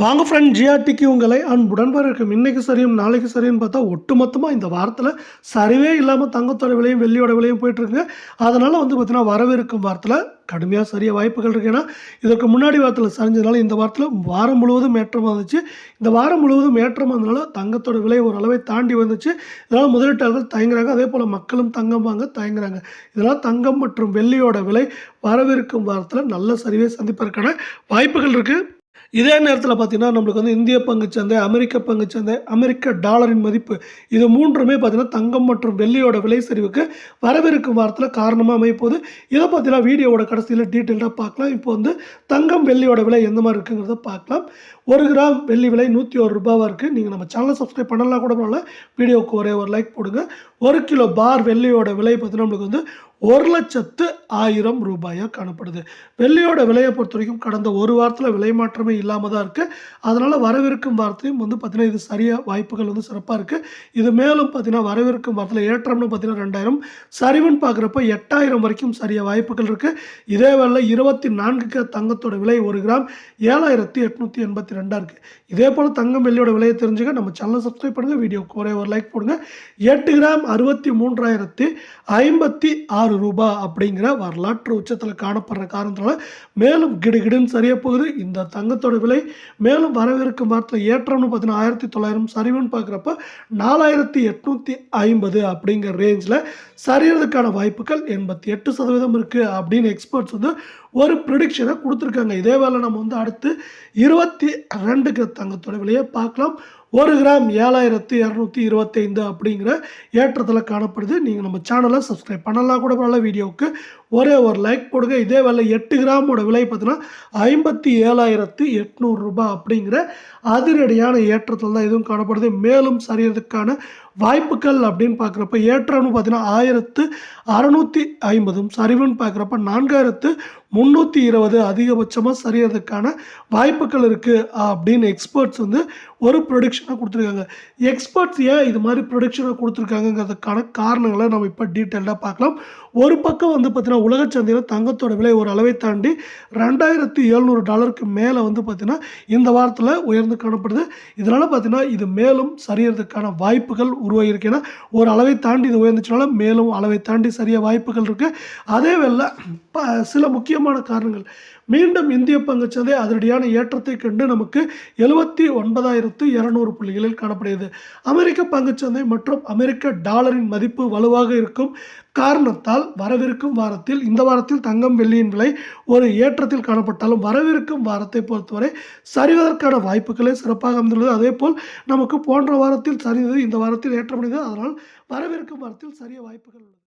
வாங்க ஃப்ரெண்ட் ஜிஆர்டிக்கு உங்களை அன்புடன் வரவேற்கும். இன்னைக்கு சரியும் நாளைக்கு சரியும் பார்த்தா ஒட்டுமொத்தமாக இந்த வாரத்தில் சரிவே இல்லாமல் தங்கத்தோட விலையும் வெள்ளியோட விலையும் போயிட்டு அதனால் வந்து பார்த்திங்கன்னா வரவிருக்கும் வாரத்தில் கடுமையாக சரிய வாய்ப்புகள் இருக்கு. ஏன்னா இதற்கு முன்னாடி வாரத்தில் சரிஞ்சதுனால இந்த வாரத்தில் வாரம் முழுவதும் ஏற்றமாக இருந்துச்சு. இந்த வாரம் முழுவதும் ஏற்றமாக இருந்தனால தங்கத்தோட விலை ஒரு அளவை தாண்டி வந்துச்சு. இதனால் முதலீட்டாளர்கள் தயங்குறாங்க. அதே போல் மக்களும் தங்கம் வாங்க தயங்குறாங்க. இதனால் தங்கம் மற்றும் வெள்ளியோட விலை வரவிருக்கும் வாரத்தில் நல்ல சரிவை சந்திப்பதற்கான வாய்ப்புகள் இருக்குது இதே நேரத்தில் பார்த்தீங்கன்னா நம்மளுக்கு வந்து இந்திய பங்குச்சந்தை அமெரிக்க பங்குச்சந்தை அமெரிக்க டாலரின் மதிப்பு இது மூன்றுமே பார்த்தீங்கன்னா தங்கம் மற்றும் வெள்ளியோட விலை சரிவுக்கு வரவிருக்கும் வாரத்தில் காரணமாக அமைப்போது இதை பார்த்தீங்கன்னா வீடியோவோட கடைசியில் டீட்டெயிலாக பார்க்கலாம். இப்போ வந்து தங்கம் வெள்ளியோட விலை எந்த மாதிரி இருக்குங்கிறத பார்க்கலாம். ஒரு கிராம் வெள்ளி விலை நூற்றி ஒரு ரூபாவாக இருக்குது நீங்கள் நம்ம சேனலை சப்ஸ்கிரைப் பண்ணலாம் கூட பரவாயில்ல. வீடியோவுக்கு ஒரே ஒரு லைக் போடுங்க. ஒரு கிலோ பார் வெள்ளியோட விலை பார்த்தீங்கன்னா நம்மளுக்கு வந்து ஒரு லட்சத்து ஆயிரம் ரூபாயாக காணப்படுது. வெள்ளியோட விலையை பொறுத்த வரைக்கும் கடந்த ஒரு வாரத்தில் விலை மாற்றமே இல்லாமல் தான் இருக்குது அதனால் வரவிருக்கும் வாரத்தையும் வந்து பார்த்திங்கன்னா இது சரியாக வாய்ப்புகள் வந்து சிறப்பாக இருக்குது இது மேலும் பார்த்திங்கன்னா வரவிருக்கும் வாரத்தில் ஏற்றம்னு பார்த்திங்கன்னா ரெண்டாயிரம். சரிவுன்னு பார்க்குறப்ப எட்டாயிரம் வரைக்கும் சரியாக வாய்ப்புகள் இருக்குது இதே வேலை இருபத்தி நான்குக்கு தங்கத்தோட விலை ஒரு கிராம் ஏழாயிரத்தி எட்நூற்றி எண்பத்தி ரெண்டாக இருக்குது இதே போல் தங்கம் வெள்ளியோட விலையை தெரிஞ்சுக்க நம்ம சேனலை சப்ஸ்கிரைப் பண்ணுங்கள் வீடியோக்கு ஒரே ஒரு லைக் போடுங்க. எட்டு கிராம் அறுபத்தி மூன்றாயிரத்தி ஐம்பத்தி ஆறு ரூபாய் அப்படிங்கிற வரலாற்று உச்சத்தில் காணப்படுற காரணத்தினால மேலும் கிடுகிடுன்னு சரியாக போகுது. இந்த தங்கத்தோட விலை மேலும் வரவிருக்கும் வாரத்தில் ஏற்றம்னு பார்த்தீங்கன்னா ஆயிரத்தி தொள்ளாயிரம் சரிவுன்னு பார்க்குறப்ப நாலாயிரத்தி எட்நூற்றி ஐம்பது அப்படிங்கிற ரேஞ்சில் சரியறதுக்கான வாய்ப்புகள் எண்பத்தி எட்டு சதவீதம் இருக்குது அப்படின்னு எக்ஸ்பர்ட்ஸ் வந்து ஒரு ப்ரிடிக்ஷனை கொடுத்துருக்காங்க. இதே வேலை நம்ம வந்து அடுத்து இருபத்தி ரெண்டுக்கு தங்கத்தோட விலையை பார்க்கலாம். ஒரு கிராம் ஏழாயிரத்து இரநூத்தி இருபத்தைந்து அப்படிங்கிற ஏற்றத்தில் காணப்படுது. நீங்கள் நம்ம சேனலை சப்ஸ்கிரைப் பண்ணலாம் கூட பண்ணலாம். வீடியோவுக்கு ஒரே ஒரு லைக் போடுங்க. இதே வேலை எட்டு கிராமோட விலை பார்த்தீங்கன்னா ஐம்பத்தி ஏழாயிரத்து எட்நூறுரூபா அப்படிங்கிற அதிரடியான ஏற்றத்தில் தான் இதுவும் காணப்படுது. மேலும் சரியறதுக்கான வாய்ப்புகள் அப்படின்னு பார்க்குறப்ப ஏற்றம்னு பார்த்தீங்கன்னா ஆயிரத்து அறநூற்றி ஐம்பதும் சரிவுன்னு பார்க்குறப்ப நான்காயிரத்து முந்நூற்றி இருபது அதிகபட்சமாக சரியறதுக்கான வாய்ப்புகள் இருக்குது அப்படின்னு எக்ஸ்பர்ட்ஸ் வந்து ஒரு ப்ரொடிக்ஷனாக கொடுத்துருக்காங்க. எக்ஸ்பர்ட்ஸ் ஏன் இது மாதிரி ப்ரொடிக்ஷனாக கொடுத்துருக்காங்கங்கிறதுக்கான காரணங்களை நம்ம இப்போ டீட்டெயிலாக பார்க்கலாம். ஒரு பக்கம் வந்து பார்த்திங்கன்னா உலக சந்தையில் தங்கத்தோட விலை ஒரு அளவை தாண்டி ரெண்டாயிரத்தி எழுநூறு டாலருக்கு மேலே வந்து பார்த்திங்கன்னா இந்த வாரத்தில் உயர்ந்து காணப்படுது. இதனால் பார்த்திங்கன்னா இது மேலும் சரியறதுக்கான வாய்ப்புகள் உருவாகியிருக்கு ஏன்னா ஒரு அளவை தாண்டி இது உயர்ந்துச்சுனால மேலும் அளவை தாண்டி சரிய வாய்ப்புகள் இருக்குது அதே வேலை ப சில முக்கியமான காரணங்கள். மீண்டும் இந்திய பங்குச்சந்தை அதிரடியான ஏற்றத்தை கண்டு நமக்கு எழுபத்தி ஒன்பதாயிரத்து இரநூறு புள்ளிகளில் காணப்படுகிறது. அமெரிக்க பங்குச்சந்தை மற்றும் அமெரிக்க டாலரின் மதிப்பு வலுவாக இருக்கும். காரணத்தால் வரவிருக்கும் வாரத்தில் இந்த வாரத்தில் தங்கம் வெள்ளியின் விலை ஒரு ஏற்றத்தில் காணப்பட்டாலும் வரவிருக்கும் வாரத்தை பொறுத்தவரை சரிவதற்கான வாய்ப்புகளே சிறப்பாக அமைந்துள்ளது. அதே போல் நமக்கு போன்ற வாரத்தில் சரிந்தது இந்த வாரத்தில் ஏற்றமடைந்தது. அதனால் வரவிருக்கும் வாரத்தில் சரிய வாய்ப்புகள் உள்ளது.